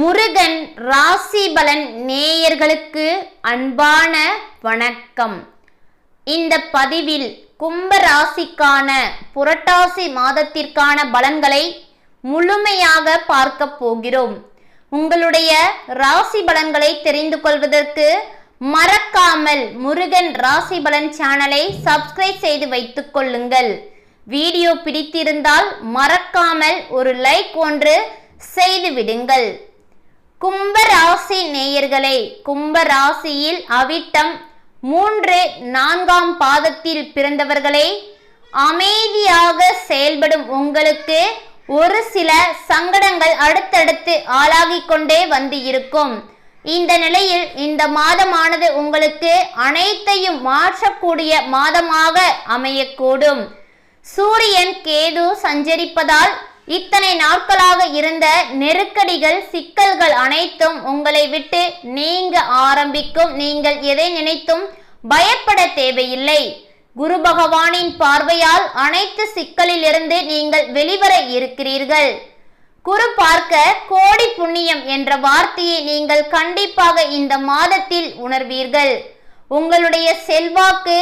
முருகன் ராசி பலன் நேயர்களுக்கு அன்பான வணக்கம். இந்த பதிவில் கும்ப ராசிக்கான புரட்டாசி மாதத்திற்கான பலன்களை முழுமையாக பார்க்க போகிறோம். உங்களுடைய ராசி பலன்களை தெரிந்து கொள்வதற்கு மறக்காமல் முருகன் ராசி பலன் சேனலை சப்ஸ்கிரைப் செய்து வைத்துக் கொள்ளுங்கள். வீடியோ பிடித்திருந்தால் மறக்காமல் ஒரு லைக் ஒன்று செய்து விடுங்கள். ராசி நேயர்களே கும்ப ராசியில் அவிட்டம் மூன்று நான்காம் பாதத்தில் பிறந்தவர்களே அமைதியாக செயல்படும் உங்களுக்கு ஒரு சில சங்கடங்கள் அடுத்தடுத்து ஆளாகிக் கொண்டே வந்து இருக்கும். இந்த நிலையில் இந்த மாதமானது உங்களுக்கு அனைத்தையும் மாற்றக்கூடிய மாதமாக அமையக்கூடும். சூரியன் கேது சஞ்சரிப்பதால் இத்தனை நாட்களாக இருந்த நெருக்கடிகள் சிக்கல்கள் அனைத்தும் உங்களை விட்டு நீங்க ஆரம்பிக்கும். நீங்கள் எதை நினைத்தும் பயப்பட தேவையில்லை. குரு பகவானின் பார்வையால் அனைத்து சிக்கலிலிருந்து நீங்கள் வெளிவர இருக்கிறீர்கள். குரு பார்க்க கோடி புண்ணியம் என்ற வார்த்தையை நீங்கள் கண்டிப்பாக இந்த மாதத்தில் உணர்வீர்கள். உங்களுடைய செல்வாக்கு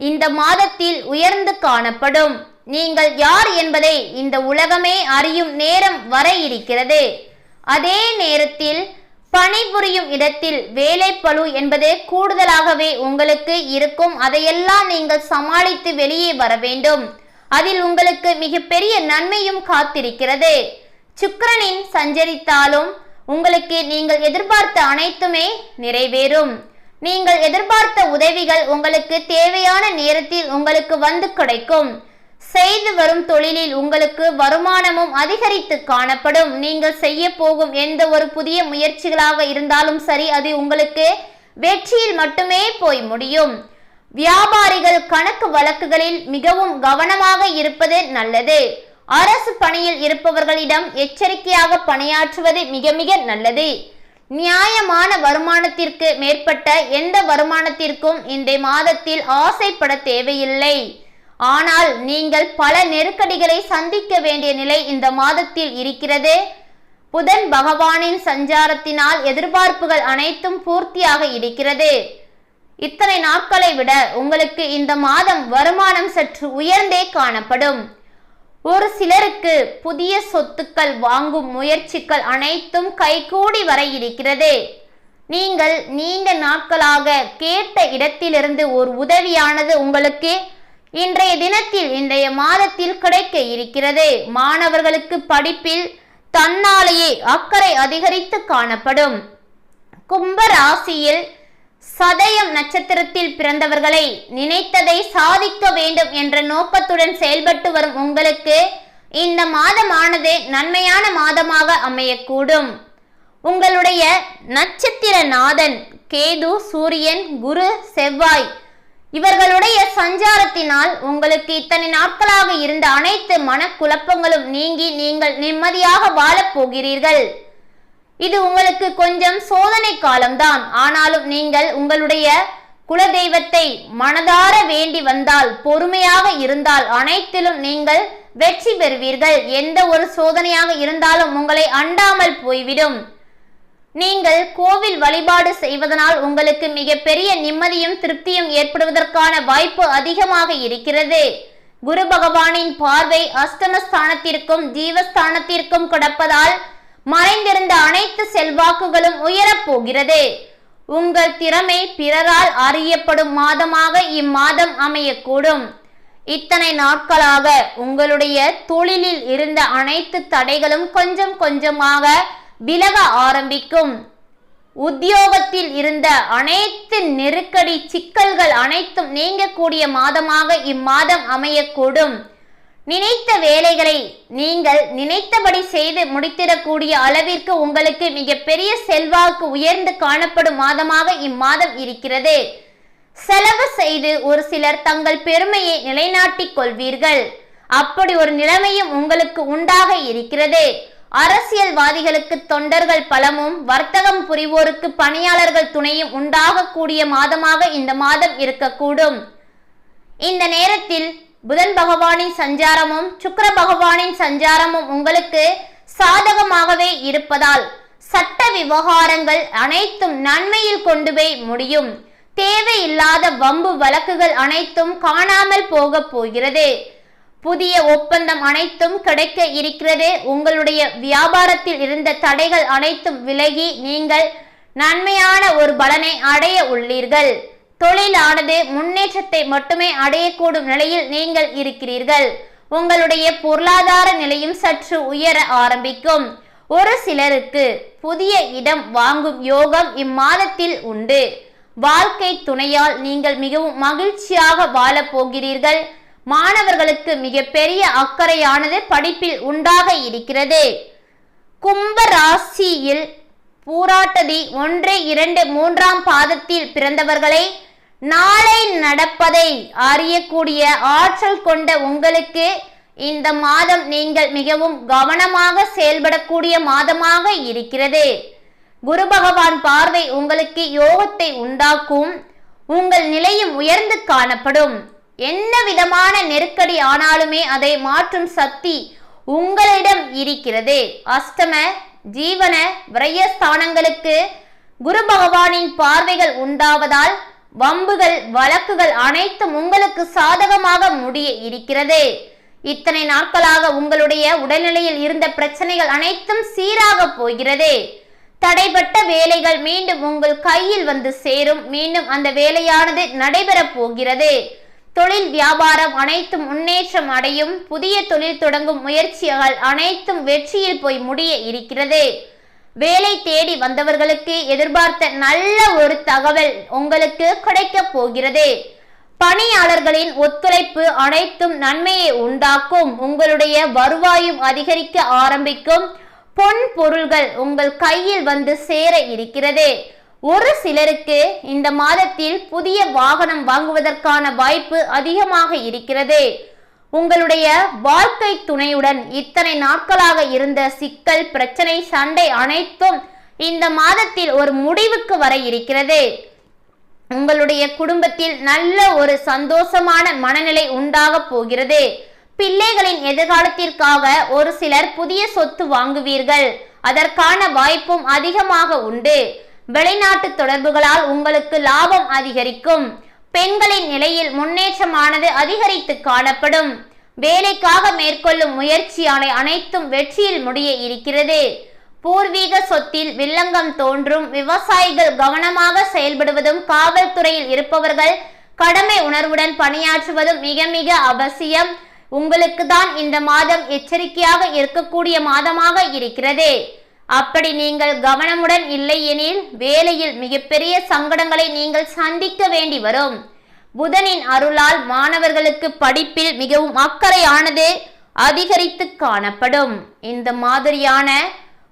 இந்த மாதத்தில் உயர்ந்து காணப்படும். நீங்கள் யார் என்பதை இந்த உலகமே அறியும் நேரம் வர இருக்கிறது. அதே நேரத்தில் பணிபுரியும் இடத்தில் வேலைப்பளு என்பது கூடுதலாகவே உங்களுக்கு இருக்கும். அதையெல்லாம் நீங்கள் சமாளித்து வெளியே வர வேண்டும். அதில் உங்களுக்கு மிகப்பெரிய நன்மையும் காத்திருக்கிறது. சுக்கரனின் சஞ்சரித்தாலும் உங்களுக்கு நீங்கள் எதிர்பார்த்த அனைத்துமே நிறைவேறும். நீங்கள் எதிர்பார்த்த உதவிகள் உங்களுக்கு தேவையான நேரத்தில் உங்களுக்கு வந்து கிடைக்கும். செய்து வரும் தொழிலில் உங்களுக்கு வருமானமும் அதிகரித்து காணப்படும். நீங்கள் செய்ய போகும் எந்த ஒரு புதிய முயற்சிகளாக இருந்தாலும் சரி அது உங்களுக்கு வெற்றியில் மட்டுமே போய் முடியும். வியாபாரிகள் கணக்கு வழக்குகளில் மிகவும் கவனமாக இருப்பது நல்லது. அரசு பணியில் இருப்பவர்களிடம் எச்சரிக்கையாக பணியாற்றுவது மிக மிக நல்லது. நியாயமான வருமானத்திற்கு மேற்பட்ட எந்த வருமானத்திற்கும் இந்த மாதத்தில் ஆசைப்பட தேவையில்லை. ஆனால் நீங்கள் பல நெருக்கடிகளை சந்திக்க வேண்டிய நிலை இந்த மாதத்தில் இருக்கிறது. புதன் பகவானின் சஞ்சாரத்தினால் எதிர்பார்ப்புகள் அனைத்தும் பூர்த்தியாக இருக்கிறது. இத்தனை நாட்களை விட உங்களுக்கு இந்த மாதம் வருமானம் சற்று உயர்ந்தே காணப்படும். ஒரு சிலருக்கு புதிய சொத்துக்கள் வாங்கும் முயற்சிகள் அனைத்தும் கைகூடி வர இருக்கிறது. நீங்கள் நீண்ட நாட்களாக கேட்ட இடத்திலிருந்து ஒரு உதவியானது உங்களுக்கு இன்றைய தினத்தில் இன்றைய மாதத்தில் கிடைக்க இருக்கிறது. மாணவர்களுக்கு படிப்பில் தன்னாலேயே அக்கறை அதிகரித்து காணப்படும். கும்ப ராசியில் சதயம் நட்சத்திரத்தில் பிறந்தவர்களை நினைத்ததை சாதிக்க வேண்டும் என்ற நோக்கத்துடன் செயல்பட்டு வரும் உங்களுக்கு இந்த மாதமானது நன்மையான மாதமாக அமையக்கூடும். உங்களுடைய நட்சத்திர நாதன் கேது சூரியன் குரு செவ்வாய் இவர்களுடைய சஞ்சாரத்தினால் உங்களுக்கு இத்தனை நாட்களாக இருந்த அனைத்து மனக்குழப்பங்களும் நீங்கி நீங்கள் நிம்மதியாக வாழப் போகிறீர்கள். இது உங்களுக்கு கொஞ்சம் சோதனை காலம்தான். ஆனாலும் நீங்கள் உங்களுடைய குலதெய்வத்தை மனதார வேண்டி வந்தால் பொறுமையாக இருந்தால் அனைத்திலும் நீங்கள் வெற்றி பெறுவீர்கள். எந்த ஒரு சோதனையாக இருந்தாலும் உங்களை அண்டாமல் போய்விடும். நீங்கள் கோவில் வழிபாடு செய்வதனால் உங்களுக்கு மிகப்பெரிய நிம்மதியும் திருப்தியும் ஏற்படுவதற்கான வாய்ப்பு அதிகமாக இருக்கிறது. குரு பகவானின் பார்வை அஸ்தமஸ்தானத்திற்கும் ஜீவஸ்தானத்திற்கும் கிடப்பதால் மறைந்திருந்த அனைத்து செல்வாக்குகளும் உயரப் போகிறது. உங்கள் திறமை பிறரால் அறியப்படும் மாதமாக இம்மாதம் அமையக்கூடும். இத்தனை நாட்களாக உங்களுடைய தொழிலில் இருந்த அனைத்து தடைகளும் கொஞ்சம் கொஞ்சமாக விலக ஆரம்பிக்கும். உத்தியோகத்தில் இருந்த அனைத்து நெருக்கடி சிக்கல்கள் அனைத்தும் நீங்கக்கூடிய மாதமாக இம்மாதம் அமையக்கூடும். நினைத்த வேலைகளை நீங்கள் நினைத்தபடி செய்து முடித்திடக்கூடிய அளவிற்கு உங்களுக்கு மிகப்பெரிய செல்வாக்கு உயர்ந்து காணப்படும் மாதமாக இம்மாதம் இருக்கிறது. செலவு செய்து ஒரு சிலர் தங்கள் பெருமையை நிலைநாட்டிக் கொள்வீர்கள். அப்படி ஒரு நிலைமையும் உங்களுக்கு உண்டாக இருக்கிறது. அரசியல்வாதிகளுக்கு தொண்டர்கள் பலமும் வர்த்தகம் புரிவோருக்கு பணியாளர்கள் துணையும் உண்டாகக்கூடிய மாதமாக இந்த மாதம் இருக்கக்கூடும். இந்த நேரத்தில் புதன் பகவானின் சஞ்சாரமும் சுக்கர பகவானின் சஞ்சாரமும் உங்களுக்கு சாதகமாகவே இருப்பதால் சட்ட விவகாரங்கள் அனைத்தும் நன்மையில் கொண்டு போய் முடியும். தேவையில்லாத வம்பு வழக்குகள் அனைத்தும் காணாமல் போக போகிறது. புதிய ஒப்பந்தம் அனைத்தும் கிடைக்க இருக்கிறது. உங்களுடைய வியாபாரத்தில் இருந்த தடைகள் அனைத்தும் விலகி நீங்கள் நன்மையான ஒரு பலனை அடைய உள்ளீர்கள். தொழிலானது முன்னேற்றத்தை மட்டுமே அடையக்கூடும் நிலையில் நீங்கள் இருக்கிறீர்கள். உங்களுடைய பொருளாதார நிலையும் சற்று உயர ஆரம்பிக்கும். ஒரு சிலருக்கு புதிய இடம் வாங்கும் யோகம் இம்மாதத்தில் உண்டு. வாழ்க்கை துணையால் நீங்கள் மிகவும் மகிழ்ச்சியாக வாழப் போகிறீர்கள். மாணவர்களுக்கு மிகப்பெரிய அக்கறையானது படிப்பில் உண்டாக இருக்கிறது. கும்ப ராசியில் பூராட்டதி ஒன்று இரண்டு மூன்றாம் பாதத்தில் பிறந்தவர்களை நாளை நடப்பதை அறியக்கூடிய ஆற்றல் கொண்ட உங்களுக்கு இந்த மாதம் நீங்கள் மிகவும் கவனமாக செயல்படக்கூடிய மாதமாக இருக்கிறது. குரு பகவான் பார்வை உங்களுக்கு யோகத்தை உண்டாக்கும். உங்கள் நிலையும் உயர்ந்து காணப்படும். என்ன விதமான நெருக்கடி ஆனாலுமே அதை மாற்றும் சக்தி உங்களிடம் இருக்கிறது. அஷ்டம ஜீவன விரயஸ்தானங்களுக்கு குரு பகவானின் பார்வைகள் உண்டாவதால் வம்புகள் வழக்குகள் அனைத்தும் உங்களுக்கு சாதகமாக முடிய இருக்கிறது. இத்தனை நாட்களாக உங்களுடைய உடல்நிலையில் இருந்த பிரச்சனைகள் அனைத்தும் சீராக போகிறது. தடைப்பட்ட வேலைகள் மீண்டும் உங்கள் கையில் வந்து சேரும். மீண்டும் அந்த வேலையானது நடைபெறப் போகிறது. தொழில் வியாபாரம் அனைத்தும் முன்னேற்றம் அடையும் புதிய தொழில் தொடங்கும் முயற்சிகள் அனைத்தும் வெற்றியில் போய் முடிய இருக்கிறது. வேலை தேடி வந்தவர்களுக்கு எதிர்பார்த்த நல்ல ஒரு தகவல் உங்களுக்கு கிடைக்க போகிறது. பணியாளர்களின் ஒத்துழைப்பு அனைத்தும் நன்மையை உண்டாக்கும். உங்களுடைய வருவாயும் அதிகரிக்க ஆரம்பிக்கும். பொன் பொருள்கள் உங்கள் கையில் வந்து சேர இருக்கிறது. ஒரு சிலருக்கு இந்த மாதத்தில் புதிய வாகனம் வாங்குவதற்கான வாய்ப்பு அதிகமாக இருக்கிறது. உங்களுடைய வாழ்க்கை துணையுடன் இத்தனை நாட்களாக இருந்த சிக்கல் பிரச்சனை சண்டை அனைத்தும் இந்த மாதத்தில் ஒரு முடிவுக்கு வர இருக்கிறது. உங்களுடைய குடும்பத்தில் நல்ல ஒரு சந்தோஷமான மனநிலை உண்டாக போகிறது. பிள்ளைகளின் எதிர்காலத்திற்காக ஒரு சிலர் புதிய சொத்து வாங்குவீர்கள். அதற்கான வாய்ப்பும் அதிகமாக உண்டு. வெளிநாட்டு தொடர்புகளால் உங்களுக்கு லாபம் அதிகரிக்கும். பெண்களின் நிலையில் முன்னேற்றமானது அதிகரித்து காணப்படும். வேலைக்காக மேற்கொள்ளும் முயற்சியான அனைத்தும் வெற்றியில் முடிய இருக்கிறது. பூர்வீக சொத்தில் வில்லங்கம் தோன்றும். விவசாயிகள் கவனமாக செயல்படுவதும் காவல்துறையில் இருப்பவர்கள் கடமை உணர்வுடன் பணியாற்றுவதும் மிக மிக அவசியம். உங்களுக்கு தான் இந்த மாதம் எச்சரிக்கையாக இருக்கக்கூடிய மாதமாக இருக்கிறது. அப்படி நீங்கள் கவனமுடன் இல்லை எனில் வேலையில் மிகப்பெரிய சங்கடங்களை நீங்கள் சந்திக்க வேண்டி வரும். புதனின் அருளால் மாணவர்களுக்கு படிப்பில் மிகவும் அக்கறையானது அதிகரித்து காணப்படும். இந்த மாதிரியான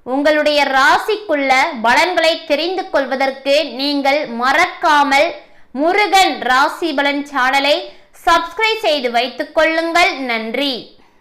உங்களுடைய ராசிக்குள்ள பலன்களை தெரிந்து கொள்வதற்கு நீங்கள் மறக்காமல் முருகன் ராசி பலன் சேனலை சப்ஸ்கிரைப் செய்து வைத்துக் கொள்ளுங்கள். நன்றி.